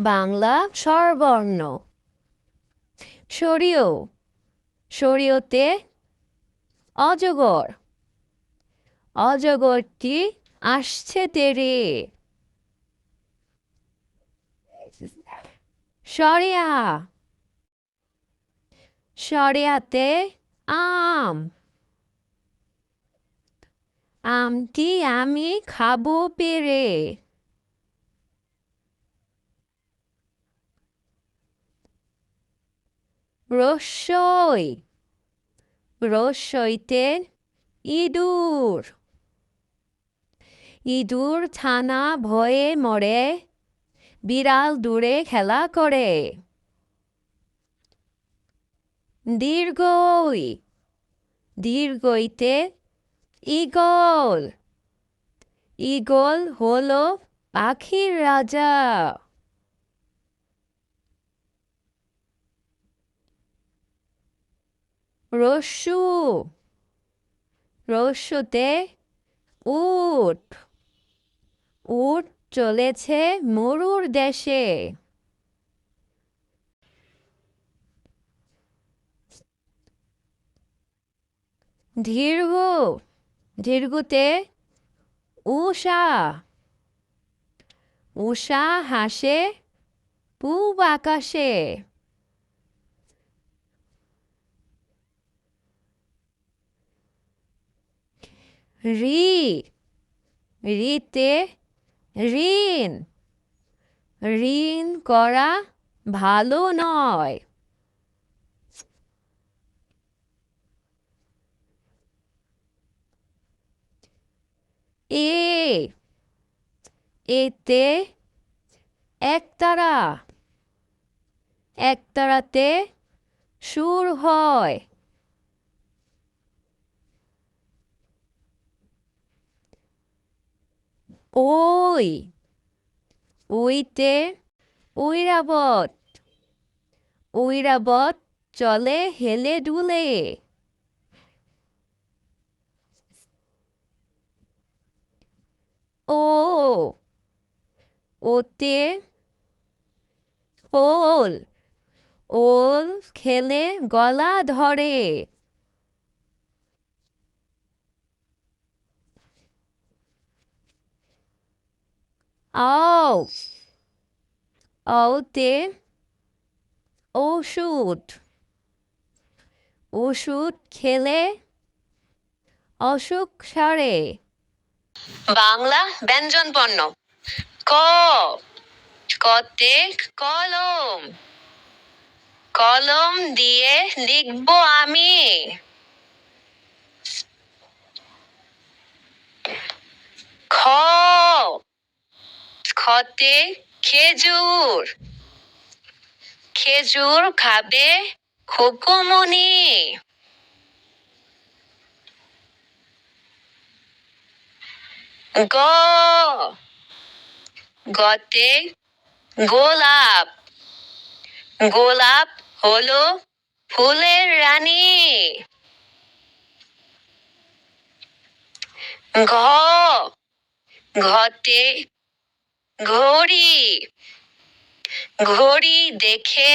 বাংলা স্বরবর্ণ। সরিয় সরিয়তে অজগর। অজগরটি আসছে তেরে। সরিয়া। সরিয়াতে আম। আমটি আমি খাব পেরে। রসই রসইতে ইঁদুর ইঁদুর ছানা ভয়ে মরে বিড়াল দূরে খেলা করে দীর্ঘই দীর্ঘইতে ঈগল ঈগল হলো পাখির রাজা রস্যু রস্যুতে উট উট চলেছে মরুর দেশে। দীর্ঘ দীর্ঘতে উষা। উষা হাসে পূব আকাশে। রি রিতে ঋণ ঋণ করা ভালো নয় এ এতে একতারা একতারাতে সুর হয় ওই ওইতে ঐরাবত ঐরাবত চলে হেলে দুলে ও ওতে ওল ওল খেলে গলা ধরে। আও আওতে ওষুধ ওষুধ খেলে অসুখ সারে বাংলা ব্যঞ্জন পণ্য। ক। কতে কলম। কলম দিয়ে লিখব আমি। খ। খতে খেজুর। খেজুর খাবে খোকুমনি গ। গতে গোলাপ। গোলাপ হলো ফুলের রানী। ঘ। ঘতে ঘড়ি। ঘড়ি দেখে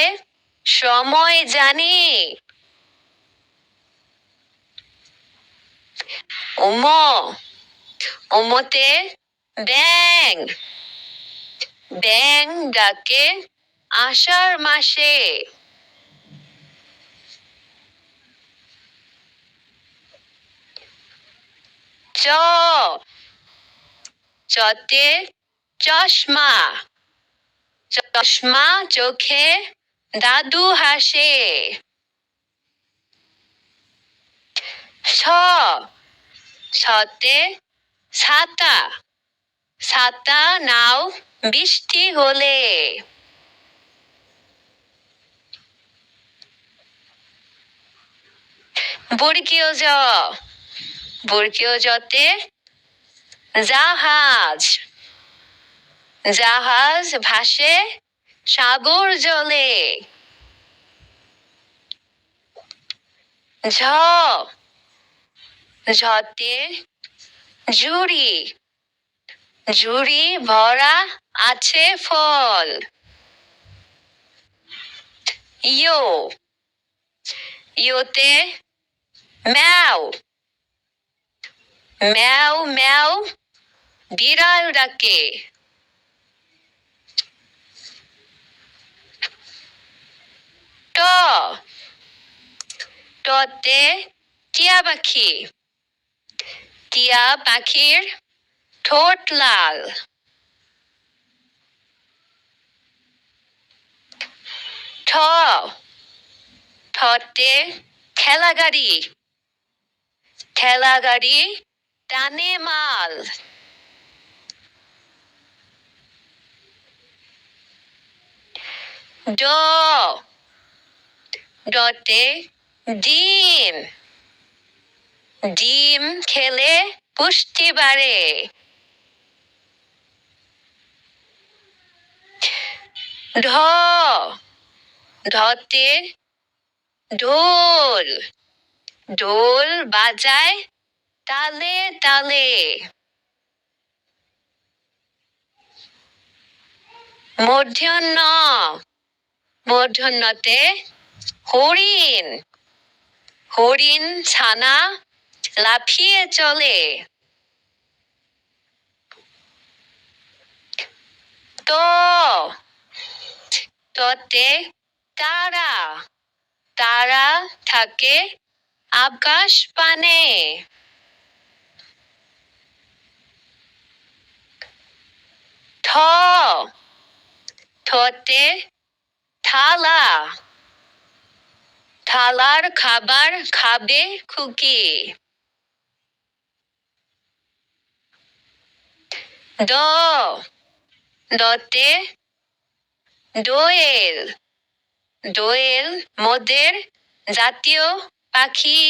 সময় জানি। ওম ওমতে ব্যাং ব্যাং ডাকে আষাঢ় মাসে। চ। চতে চশমা। চশমা চোখে দাদু হাসে। ছতে ছাতা ছাতা নাও বৃষ্টি হলে। বর্গীয় জ। জতে জাহাজ। জাহাজ ভাসে সাগর জলে। ঝ, ঝতে জুড়ি জুড়ি ভরা আছে ফল। ইয়ো, ইয়োতে ম্যাও। ম্যাও ম্যাও, বিড়াল ডাকে। ট টতে টিয়া পাখি। টিয়া পাখির ঠোঁট লাল। ঠ। ঠতে ঠেলা গাড়ি ঠেলা গাড়ি টানে মাল। ড। ডতে ডিম। ডিম খেলে পুষ্টি বাড়ে। ঢ। ঢতে ঢোল। ঢোল বাজায় তালে তালে। মূর্ধন্য মূর্ধন্যতে হরিণ। হরিণ ছানা লাফিয়ে চলে। তো, ততে তারা। তারা থাকে আকাশ পানে। ঠ ঠতে থালা। থালার খাবার খাবে খুকি। দ। দতে দোয়েল। দোয়েল মোদের জাতীয় পাখি।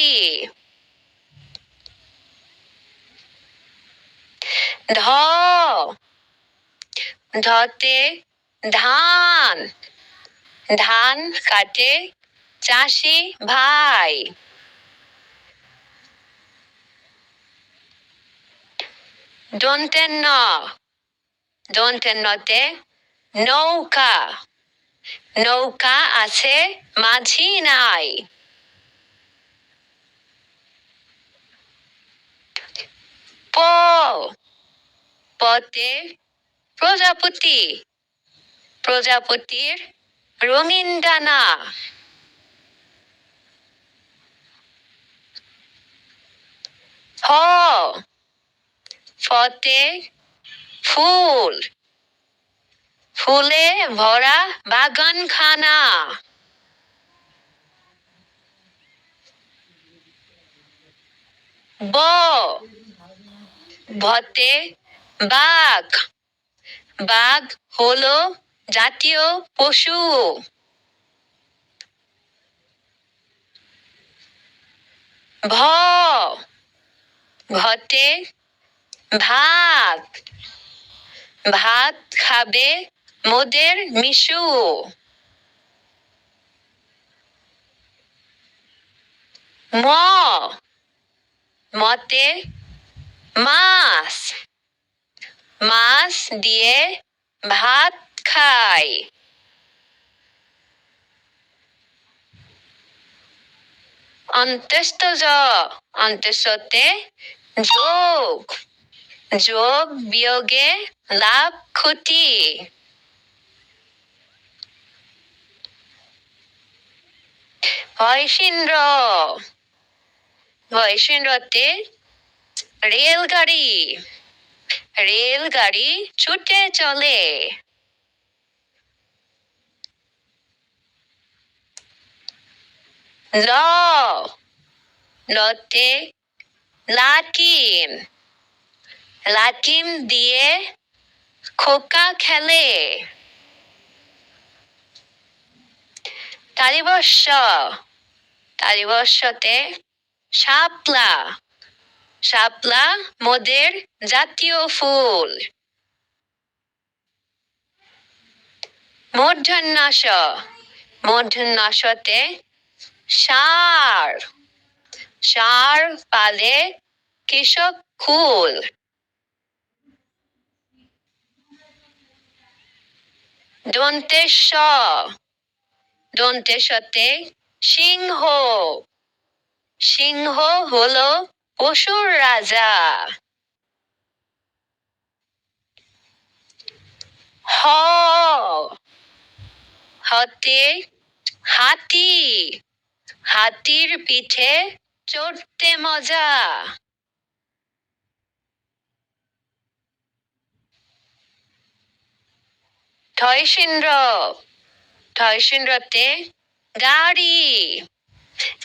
ধ। ধতে ধান। ধান কাটে চাষি ভাই। দন্তের ন দন্তের নতে নৌকা। নৌকা আছে, মাঝি নাই। প। পতে প্রজাপতি। প্রজাপতির রঙিন ডানা। ফ ফতে ফুল। ফুলে ভরা বাগানখানা। ব। ভতে বাঘ। বাঘ হলো জাতীয় পশু। ভ। ভতে ভাত। ভাত খাবে মোদের মিশু। ম। মতে মাছ। মাছ দিয়ে ভাত খায়। অন্তস্থ জ যোগ। যোগ বিয়োগে লাভ ক্ষতি। ভয়সীন্দ্র। ভয়সীন্দ্রতে রেলগাড়ি। রেলগাড়ি ছুটে চলে। লতে লাকিম। লাকিম দিয়ে খোকা খেলে। তালিবর্ষ তালিবর্ষতে শাপলা। শাপলা মোদের জাতীয় ফুল। মূর্ধন্যাস মূর্ধন্যাসতে সার। সার পালে কৃষক কুল। দন্তেশ দন্তের সাথে সিংহ। সিংহ হলো পশুর রাজা। হ। হতে হাতি। হাতির পিঠে চড়তে মজা। ঠয়সিন্দ্র ঠয়সিন্দ্রতে গাড়ি।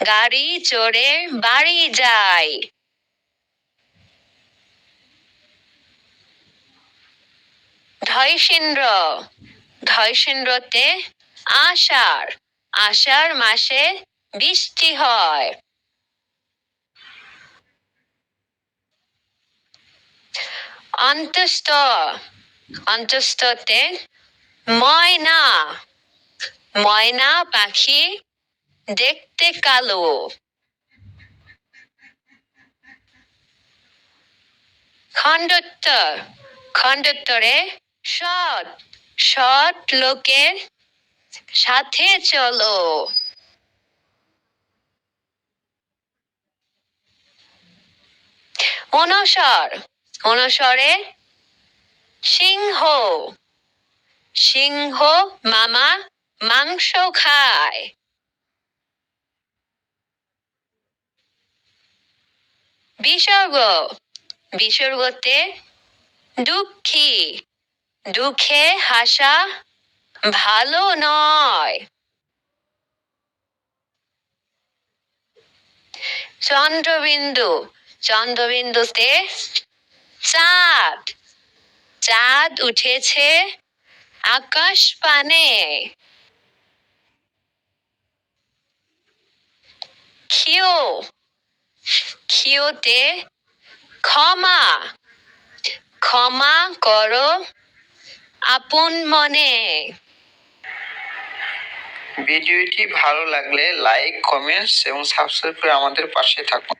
গাড়ি চড়ে বাড়ি যায়। ধৈসিন্দ্র ধৈসিন্দ্রতে আষাঢ় আষাঢ় মাসে বৃষ্টি হয়। অন্তস্থ, অন্তস্থতে ময়না ময়না পাখি দেখতে কালো। খণ্ডোত্তর খণ্ডোত্তরে সৎ সৎ লোকের সাথে চলো। অনসর অনসরে সিংহ সিংহ মামা মাংস খায়। বিসর্গ, বিসর্গতে দুঃখী, দুঃখে হাসা ভালো নয়। চন্দ্রবিন্দু চন্দ্রবিন্দুতে চাঁদ। চাঁদ উঠেছে আকাশ পানে। ক্ষিয়। ক্ষিয়তে ক্ষমা। ক্ষমা করো আপন মনে। ভিডিওটি ভালো লাগলে লাইক, কমেন্টস এবং সাবস্ক্রাইব করে আমাদের পাশে থাকুন।